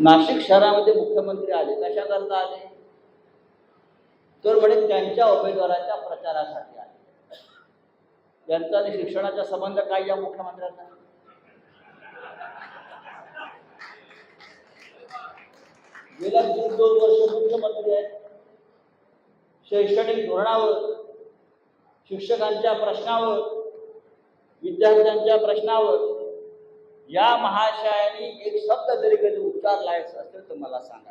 नाशिक शहरामध्ये मुख्यमंत्री आले कशाकरता आले? तर म्हणे त्यांच्या उमेदवाराच्या प्रचारासाठी आले. त्यांचा आणि शिक्षणाचा संबंध काय या मुख्यमंत्र्यांचा गेल्या दीड दोन वर्ष मुख्यमंत्री आहेत. शैक्षणिक धोरणावर शिक्षकांच्या प्रश्नावर विद्यार्थ्यांच्या प्रश्नावर या महाशयाने एक शब्द जरी कधी उच्चारलाय असेल तर मला सांगा.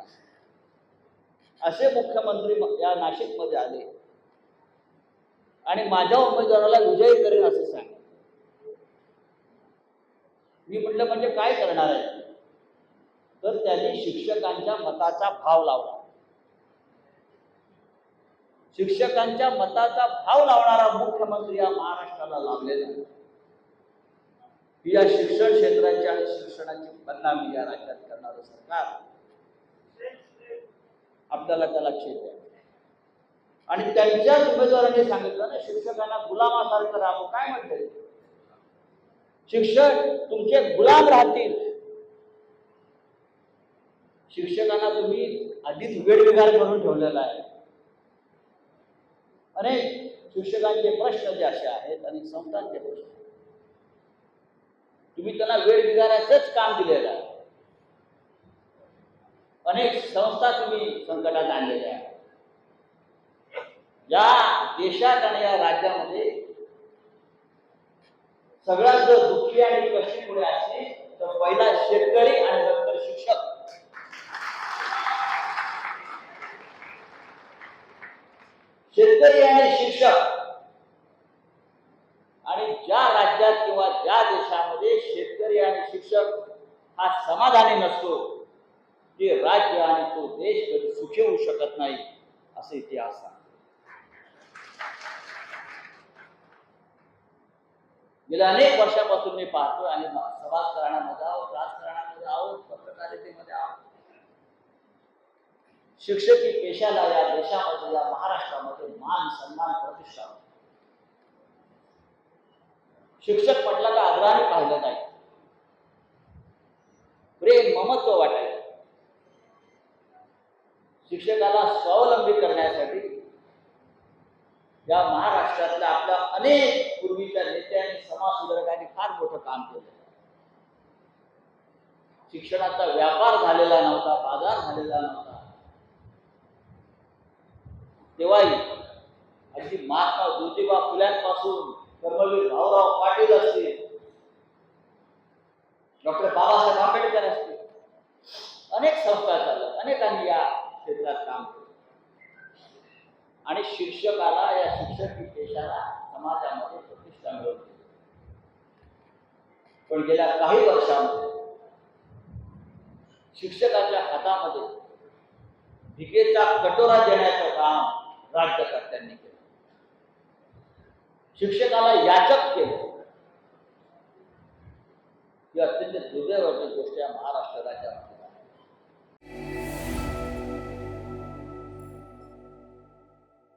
असे मुख्यमंत्री या नाशिकमध्ये आले. आणि माझ्या उमेदवाराला विजयी करेन असं सांग. मी म्हटलं म्हणजे काय करणार आहे? तर त्यांनी शिक्षकांच्या मताचा भाव लावला. शिक्षकांच्या मताचा भाव लावणारा मुख्यमंत्री या महाराष्ट्राला लाभलेला आहे. ही या शिक्षण क्षेत्राची आणि शिक्षणाची बदनामी या राज्यात करणारं सरकार. आपल्याला त्या लक्षात द्या आणि त्यांच्याच उमेदवारांनी सांगितलं ना शिक्षकांना गुलामासारखं राहावं. काय म्हणते? शिक्षक तुमचे गुलाम राहतील. शिक्षकांना तुम्ही आधीच वेळविगार करून ठेवलेला आहे. अनेक शिक्षकांचे प्रश्न जे असे आहेत आणि संस्थांचे प्रश्न तुम्ही त्यांना वेळ बिगारायचंच काम दिलेलं आहे. अनेक संस्था तुम्ही संकटात आणलेल्या आहेत. या देशात आणि या राज्यामध्ये सगळ्यात जर दुःखी आणि कशी पुढे असते तर पहिला शेतकरी आणि नंतर शिक्षक. शेतकरी आणि शिक्षक आणि ज्या राज्यात किंवा ज्या देशामध्ये शेतकरी आणि शिक्षक हा समाधानी नसतो ते राज्य आणि तो देश कधी सुखी होऊ शकत नाही असे इतिहास आहे गेल्या अनेक वर्षापासून मी पाहतोय आणि समाज आहोत राजकारणामध्ये आहोत पत्रकारितेमध्ये आहोत. शिक्षकी पेशाला या देशामध्ये या महाराष्ट्रामध्ये मान सन्मान प्रतिष्ठा शिक्षक म्हटलं का आग्रहाने पाहिलं नाही प्रेम ममत्व वाटायचं शिक्षकाला स्वावलंबी करण्यासाठी या महाराष्ट्रातल्या आपल्या अनेक पूर्वीच्या नेत्यांनी समाजसुधारकांनी फार मोठं काम केलं. शिक्षणाचा व्यापार झालेला नव्हता बाजार झालेला नव्हता. तेव्हाही अगदी महात्मा ज्योतिबा फुल्यांपासून कर्मवीर भाऊराव पाटील असतील. डॉक्टर बाबासाहेब आंबेडकर असतील. अनेक संस्था चालत अनेकांनी या क्षेत्रात काम केलं. आणि शिक्षकाला या शिक्षक देशाला समाजामध्ये प्रतिष्ठा मिळवते पण गेल्या काही वर्षांमध्ये शिक्षकाच्या हातामध्ये भिकेचा कटोरा देण्याचं काम राज्यकर्त्यांनी केलं. शिक्षकाला याचक केलं. ही अत्यंत दुर्दैवाची